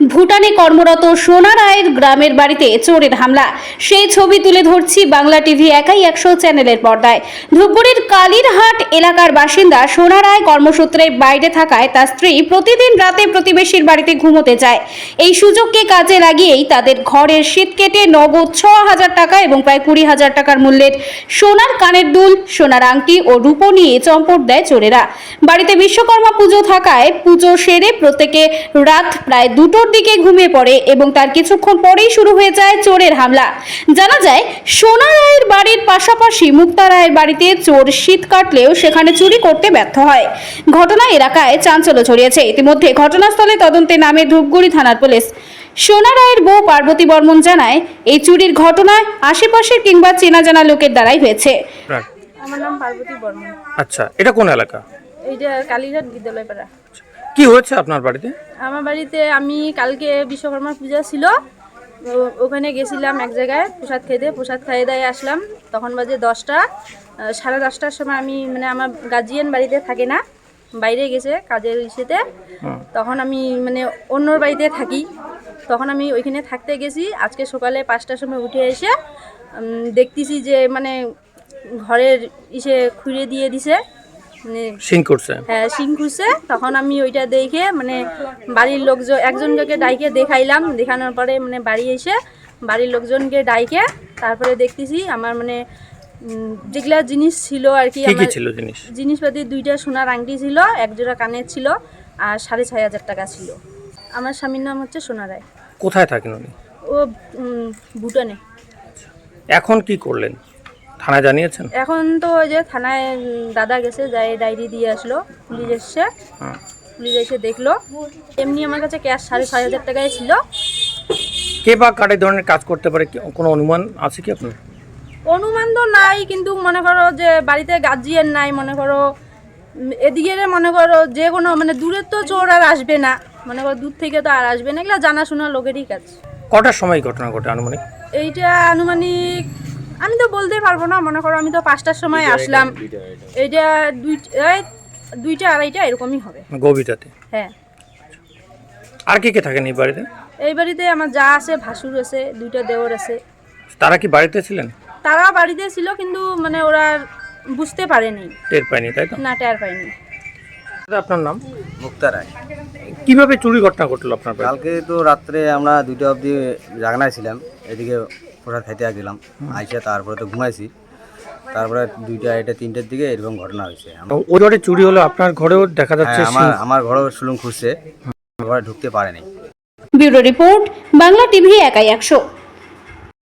ভুটানে কর্মরত সোনা রায়ের গ্রামের বাড়িতে চোরের হামলা। সেই ছবি তুলে ধরছি বাংলা টিভি একাই একশো চ্যানেলের পর্দায়। ধূপগুড়ির কালীরহাট এলাকার বাসিন্দা সোনা রায় কর্মসূত্রে বাইরে থাকায় তার স্ত্রী প্রতিদিন রাতে প্রতিবেশীর বাড়িতে ঘুমোতে যায়। এই সুযোগকে কাজে লাগিয়েই তাদের ঘরের শীত কেটে নগদ ছ হাজার টাকা এবং প্রায় কুড়ি হাজার টাকার মূল্যের সোনার কানের দুল, সোনার আংটি ও রূপো নিয়ে চম্পট দেয় চোরেরা। বাড়িতে বিশ্বকর্মা পুজো থাকায় পুজো সেরে প্রত্যেকে রাত প্রায় দুটোর দিকে ঘুমিয়ে পড়ে এবং তার কিছুক্ষণ পরেই শুরু হয়ে যায় চোরের হামলা। জানা যায় সোনা রায়ের বাড়ির পাশাপাশি মুক্তা রায়ের বাড়িতে চোর শীত কাটলেও সেখানে চুরি করতে ব্যর্থ হয়। ঘটনা এলাকায় চাঞ্চল্য ছড়িয়েছে। ইতিমধ্যে ঘটনাস্থলে তদন্তে নামে ধূপগুড়ি থানার পুলিশ। সোনা রায়ের বউ পার্বতী বর্মন জানায় এই চুরির ঘটনায় আশেপাশের কিংবা চেনা জানা লোকের দ্বারাই হয়েছে। আমার নাম পার্বতী বর্মন। আচ্ছা এটা কোন এলাকা? এইটা কালীঘাট বিদ্যালয় পাড়া। কি হয়েছে আপনার বাড়িতে? আমার বাড়িতে আমি কালকে বিশ্বকর্মা পূজা ছিল। ওখানে গেছিলাম এক জায়গায় প্রসাদ খেতে প্রসাদ খাইয়ে দায়ে আসলাম। তখন বাজে দশটা। সাড়ে দশটার সময় আমি মানে আমার গার্জিয়ান বাড়িতে থাকে না বাইরে গেছে কাজের ইসেতে। তখন আমি মানে অন্যর বাড়িতে থাকি। তখন আমি ওইখানে থাকতে গেছি। আজকে সকালে পাঁচটার সময় উঠে এসে দেখতেছি যে মানে ঘরের ইসে খুঁড়ে দিয়ে দিছে। সিং করছে। হ্যাঁ সিং খুঁজছে তখন আমি ওইটা দেখে মানে বাড়ির লোকজন একজনকে ডাইকে দেখাইলাম। দেখানোর পরে মানে বাড়ি এসে বাড়ির লোকজনকে ডাইকে তারপরে দেখতেছি আমার মানে যেগুলা জিনিস ছিল আর কি ছিল জিনিস? জিনিসপাতি দুইটা সোনার আংটি ছিল এক জোড়া কানের ছিল আর সাড়ে ছয় হাজার টাকা ছিল। আমার স্বামীর নাম হচ্ছে সোনা রায়। কোথায় থাকেন উনি? ও ভুটানে। এখন কি করলেন? থানায় জানিয়েছেন? এখন তো ওই যে থানায় দাদা গেছে যাই ডায়েরি দিয়ে আসলো। পুলিশ এসছে। পুলিশ এসে দেখল। এমনি আমার কাছে ক্যাশ সাড়ে ছয় হাজার টাকায় ছিল। কে বা কার ধরনের কাজ করতে পারে? কোনো অনুমান আছে কি আপনার? অনুমান তো নাই কিন্তু মনে করো যে বাড়িতে গার্জিয়ান নাই মনে করো এদিকে মনে করো যে কোনো মানে দূরের তো চোর আর আসবে না। মনে করো দূর থেকে তো আর আসবে না এগুলো জানাশোনা লোকেরই কাজ। কটার সময় ঘটনা ঘটে আনুমানিক? এইটা আনুমানিক আমি তো বলতে পারব না মনে করো আমি তো পাঁচটার সময় আসলাম। এইটা দুই দুইটা আড়াইটা এরকমই হবে। গভীরাতে হ্যাঁ। আর কে কে থাকেন এই বাড়িতে? এই বাড়িতে আমার যা আছে ভাসুর আছে দুইটা দেওর আছে। তারা কি বাড়িতে ছিলেন? তারা বাড়িতে ছিল কিন্তু মানে ওরা আর বুঝতে পারেনি। টের পায়নি তাই তো? না টের পায়নি। আপনার নাম? মুক্তা রায়। কীভাবে চুরি ঘটনা ঘটলো আপনার কালকে তো রাত্রে আমরা দুইটা অবধি জাগনায় ছিলাম এদিকে প্রসাদ খাইতে গেলাম। আইসা তারপরে তো ঘুমাইছি। তারপরে দুইটা এটা তিনটের দিকে এরকম ঘটনা হয়েছে। ওই ঘরে চুরি হলো আপনার ঘরেও দেখা যাচ্ছে হ্যাঁ, আমার আমার ঘরেও সুলুম খুঁজছে। ঘরে ঢুকতে পারেনি। ব্যুরো রিপোর্ট বাংলা টিভি একাই একশো।